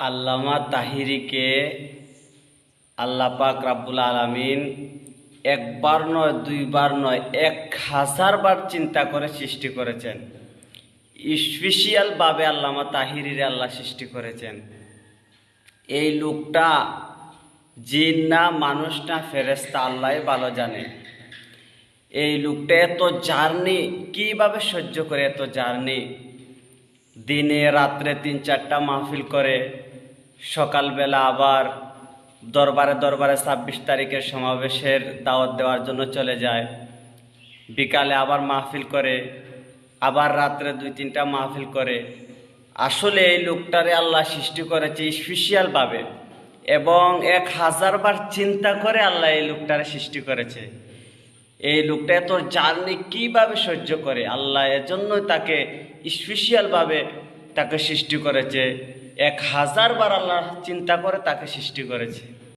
আল্লামা তাহিরিকে আল্লাহ পাক রাব্বুল আলামিন একবার নয়, দুইবার নয়, এক হাজার বার চিন্তা করে সৃষ্টি করেছেন। স্পেশিয়াল ভাবে আল্লামা তাহিরিরে আল্লাহ সৃষ্টি করেছেন। এই লোকটা জিন না, মানুষ না ফেরেস্তা আল্লাহ ভালো জানে। এই লোকটা এত জার্নি, কীভাবে সহ্য করে এত জার্নি? দিনে রাত্রে তিন চারটা মাহফিল করে, সকালবেলা আবার দরবারে দরবারে ছাব্বিশ তারিখের সমাবেশের দাওয়াত দেওয়ার জন্য চলে যায়। বিকালে আবার মাহফিল করে, আবার রাত্রে দুই তিনটা মাহফিল করে। আসলে এই লোকটারে আল্লাহ সৃষ্টি করেছে স্পেশিয়ালভাবে এবং এক হাজারবার চিন্তা করে আল্লাহ এই লোকটারে সৃষ্টি করেছে। এই লোকটা এত জার্নি কীভাবে সহ্য করে? আল্লাহ এজন্য তাকে স্পেশালভাবে তাকে সৃষ্টি করেছে। এক হাজার বার আল্লাহ চিন্তা করে তাকে সৃষ্টি করেছে।